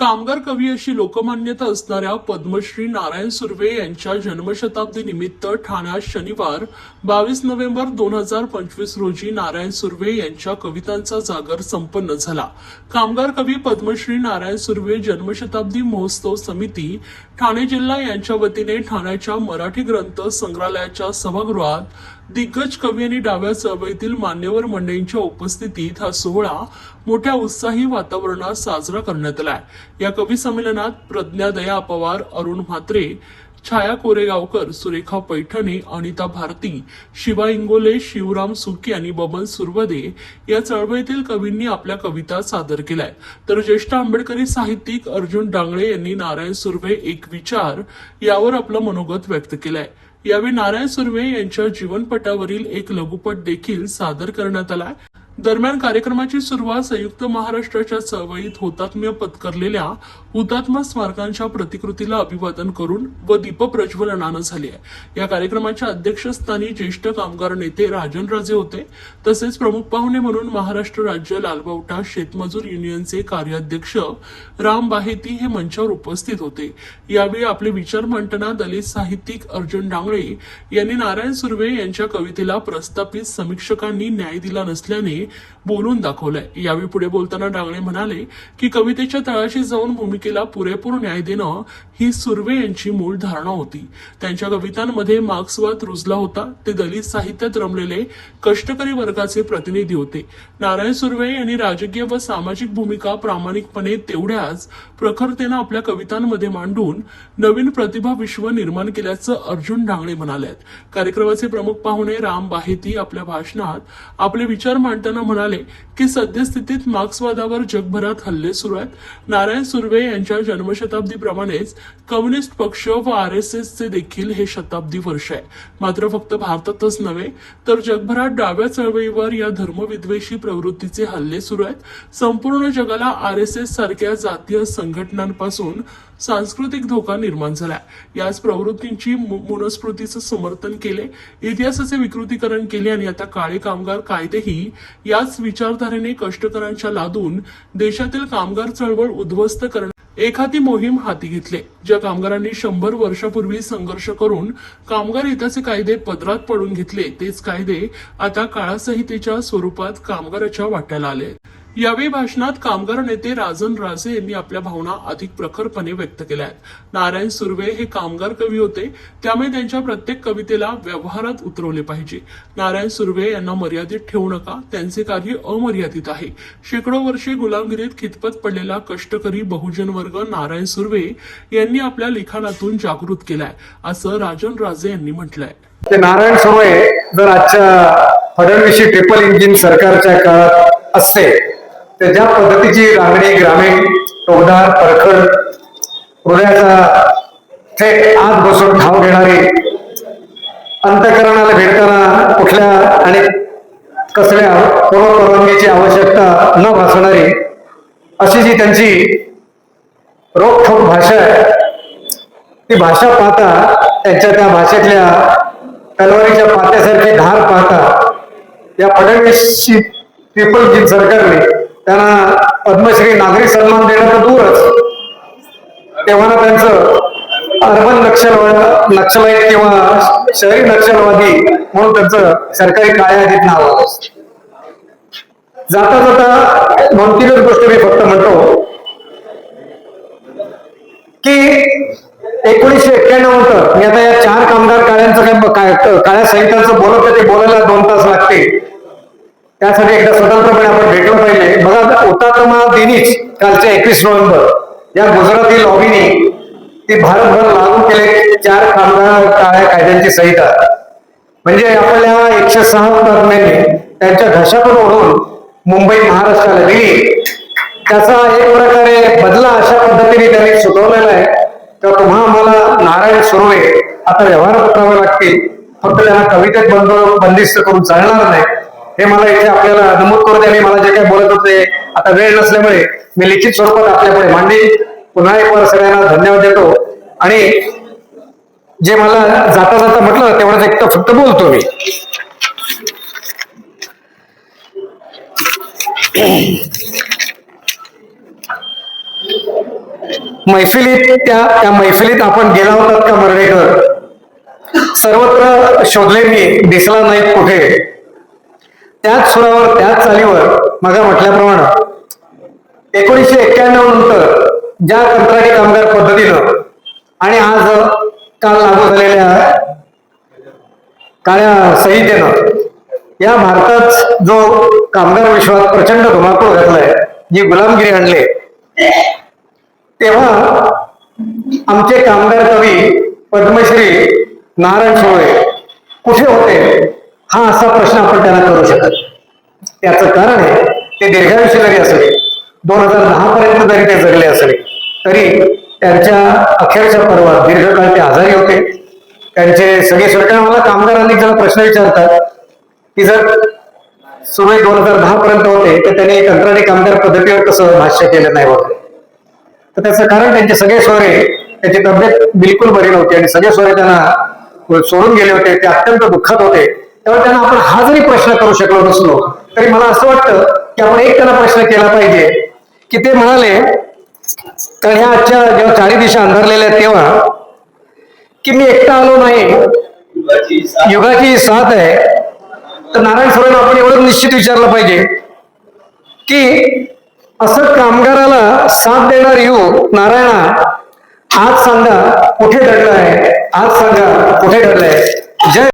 कामगार कवी अशी लोकमान्यता असणाऱ्या पद्मश्री नारायण सुर्वे यांच्या जन्मशताब्दी निमित्त ठाण्यात शनिवार बावीस नोव्हेंबर दोन हजार पंचवीस रोजी नारायण सुर्वे यांच्या कवितांचा जागर संपन्न झाला. कामगार कवी पद्मश्री नारायण सुर्वे जन्मशताब्दी महोत्सव समिती ठाणे जिल्हा यांच्या वतीने ठाण्याच्या मराठी ग्रंथ संग्रहालयाच्या सभागृहात दिग्गज कवी आणि डाव्या चळवळीतील मान्यवर मंडळींच्या उपस्थितीत हा सोहळा मोठ्या उत्साही वातावरणात साजरा करण्यात आलाय. या कवी संमेलनात प्रज्ञा दया पवार अरुण म्हात्रे छाया कोरेगावकर सुरेखा पैठणे अनिता भारती शिवा इंगोले शिवराम सुके आणि बबन सुरवदे या चळवळीतील कवींनी आपल्या कविता सादर केल्या तर ज्येष्ठ आंबेडकरी साहित्यिक अर्जुन डांगळे यांनी नारायण सुर्वे एक विचार यावर आपलं मनोगत व्यक्त केलंय. यावेळी नारायण सुर्वे यांच्या जीवनपटावरील एक लघुपट देखील सादर करण्यात आलाय दरम्यान कार्यक्रमाची सुरुवात संयुक्त महाराष्ट्राच्या चळवळीत हुतात्म्य पत्करलेल्या हुतात्मा स्मारकांच्या प्रतिकृतीला अभिवादन करून व दीपप्रज्वलनानं झाली आहे. या कार्यक्रमाच्या अध्यक्षस्थानी ज्येष्ठ कामगार नेते राजन राजे होते. तसेच प्रमुख पाहुणे म्हणून महाराष्ट्र राज्य लालबावटा शेतमजूर युनियनचे कार्याध्यक्ष राम बाहेती हे मंचावर उपस्थित होते. यावेळी आपले विचार मांडताना दलित साहित्यिक अर्जुन डांगळे यांनी नारायण सुर्वे यांच्या कवितेला प्रस्थापित समीक्षकांनी न्याय दिला नसल्याने बोलून दाखवलंय. यावेळी पुढे बोलताना डांगळे म्हणाले की कवितेच्या तळाशी जाऊन भूमिकेला पुरेपूर न्याय देणं ही सुर्वे यांची मूळ धारणा होती. त्यांच्या कवितांमध्ये मार्क्सवाद रुजला होता. ते दलित साहित्यात रमलेले कष्टकरी वर्गाचे प्रतिनिधी होते. नारायण सुर्वे यांनी राजकीय व सामाजिक भूमिका प्रामाणिकपणे तेवढ्याच प्रखरतेनं आपल्या कवितांमध्ये मांडून नवीन प्रतिभा विश्व निर्माण केल्याचं अर्जुन ढांगळे म्हणाले कार्यक्रमाचे प्रमुख पाहुणे राम बाहेती आपल्या भाषणात आपले विचार मांडतात. बोलताना म्हणाले की सद्यस्थितीत मार्क्सवादावर जगभरात हल्ले सुरू आहेत. नारायण सुर्वे यांच्या जन्मशताब्दीप्रमाणेच कम्युनिस्ट पक्ष व आर एस एसचे देखील हे शताब्दी वर्ष आहे. मात्र फक्त भारतातच नव्हे तर जगभरात डाव्या चळवळीवर या धर्मविद्वेषी प्रवृत्तीचे हल्ले सुरू आहेत. संपूर्ण जगाला आर एस एस सारख्या जातीय संघटनांपासून सांस्कृतिक धोका निर्माण झाला याच प्रवृत्तींची मु- समर्थन केले इतिहासाचे विकृतीकरण केले आणि आता काळे कामगार कायदेही याच विचारधारेने कष्टकऱ्यांच्या लादून देशातील कामगार चळवळ उद्ध्वस्त करण्या एखादी मोहीम हाती घेतले. ज्या कामगारांनी शंभर वर्षापूर्वी संघर्ष करून कामगार हिताचे कायदे पदरात पडून घेतले. तेच कायदे आता काळासंहितेच्या स्वरूपात कामगाराच्या वाट्याला आले यावेळी भाषणात कामगार नेते राजन राजे यांनी आपल्या भावना अधिक प्रखरपणे व्यक्त केल्या आहेत. नारायण सुर्वे हे कामगार कवी होते. त्यामुळे त्यांच्या प्रत्येक कवितेला व्यवहारात उतरवले पाहिजे. नारायण सुर्वे यांना मर्यादित ठेवू नका. त्यांचे कार्य अमर्यादित आहे. शेकडो वर्षे गुलामगिरीत खितपत पडलेला कष्टकरी बहुजन वर्ग नारायण सुर्वे यांनी आपल्या लिखाणातून जागृत केलाय असं राजन राजे यांनी म्हटलंय. नारायण सुर्वे जर आजच्या फडणवीसी ट्रिपल इंजिन सरकारच्या काळात असते तर ज्या पद्धतीची रांगणी ग्रामीण टोकदार परखड हृदयाचा थेट आत बसून ठाव घेणारी अंतकरणाला भेटताना कुठल्या आणि कसल्या पूर्व परवानगीची आवश्यकता न भासणारी अशी जी त्यांची रोखोक भाषा आहे ती भाषा पाहता त्यांच्या त्या भाषेतल्या तलवारीच्या पात्यासारखी धार पाहता या फडणवीस पीपल जी सरकारने त्यांना पद्मश्री नागरी सन्मान देणं तर दूरच. तेव्हा त्यांचं अर्बन नक्षलवाद नक्षलाईट किंवा शहरी नक्षलवादी म्हणून त्यांचं सरकारी काळ्या नाव आलं जाता जाता दोन तीनच गोष्टी मी फक्त म्हणतो. की एकोणीसशे एक्क्याण्णव नंतर मी आता या चार कामगार काळ्यांचं काय काळ्या संहितांचं बोलत आहे ते बोलायला दोन तास लागते त्यासाठी एकदा स्वतंत्रपणे आपण भेटलं पाहिजे. बघा हुतात्मा दिनीच कालच्या एकवीस नोव्हेंबर. या गुजराती लॉबीने ती भारतभर लागू केले चार कामगार काळ्या कायद्यांची संहिता. म्हणजे आपल्या एकशे सहा हुतात्म्यांनी त्यांच्या घशातून ओढून मुंबई महाराष्ट्राला दिली. त्याचा एक प्रकारे बदला अशा पद्धतीने त्यांनी सुचवलेला आहे. तर तुम्हा आम्हाला नारायण सुर्वे आता व्यवहार करावे लागतील. फक्त त्यांना कवितेत बंद बंदिस्त करून चालणार नाही. हे मला इथे आपल्याला नमूद करू द्या. मी मला जे काही बोलत होते आता वेळ नसल्यामुळे मी लिखित स्वरूपात आपल्यापुढे मांडी पुन्हा एक वर सगळ्यांना धन्यवाद देतो. आणि जे मला जाता जाता म्हटलं तेवढंच एक तर फक्त बोलतो मी. मैफिलीत त्या त्या मैफिलीत आपण गेला होतात का मर्डेकर? सर्वत्र शोधले मी दिसला नाही कुठे. त्याच सुरावर त्याच चालीवर मगा म्हटल्याप्रमाणे एकोणीसशे एक्क्याण्णव नंतर ज्या कंत्राटी कामगार पद्धतीनं आणि आज काल लागू झालेल्या काळ्या संहितेनं या भारतात जो कामगार विश्वात प्रचंड धुमाकूळ घातलाय जी गुलामगिरी आणले तेव्हा आमचे कामगार कवी पद्मश्री नारायण सोळे कुठे होते? हा असा प्रश्न आपण त्यांना करू शकत त्याचं कारण आहे ते दीर्घायुष्य जरी असले दोन हजार दहा पर्यंत जरी ते जगले असले तरी त्यांच्या अखेरच्या पर्वात दीर्घकाळ ते आजारी होते. त्यांचे सगळे सरकार मला कामगार अनेक जण प्रश्न विचारतात की जर सुमारे दोन हजार दहा पर्यंत होते तर त्यांनी कंत्राटी कामगार पद्धतीवर कसं भाष्य केलं नाही वगैरे तर त्याचं कारण त्यांचे सगळे सोयरे त्याची तब्येत बिलकुल बरी नव्हती आणि सगळे सोयरे त्यांना सोडून गेले होते. ते अत्यंत दुःखात होते. त्यामुळे त्यांना आपण हा जरी प्रश्न करू शकलो नसलो तरी मला असं वाटतं की आपण एक त्यांना प्रश्न केला पाहिजे की ते म्हणाले तर ह्या आजच्या जेव्हा चारी दिशा अंधारलेल्या तेव्हा की मी एकटा आलो नाही युगाची साथ आहे तर नारायण सुरेला आपण एवढं निश्चित विचारलं पाहिजे की असं कामगाराला साथ देणार युग नारायणा आज सांगा कुठे घडलं आहे? आज सांगा कुठे घडलंय जय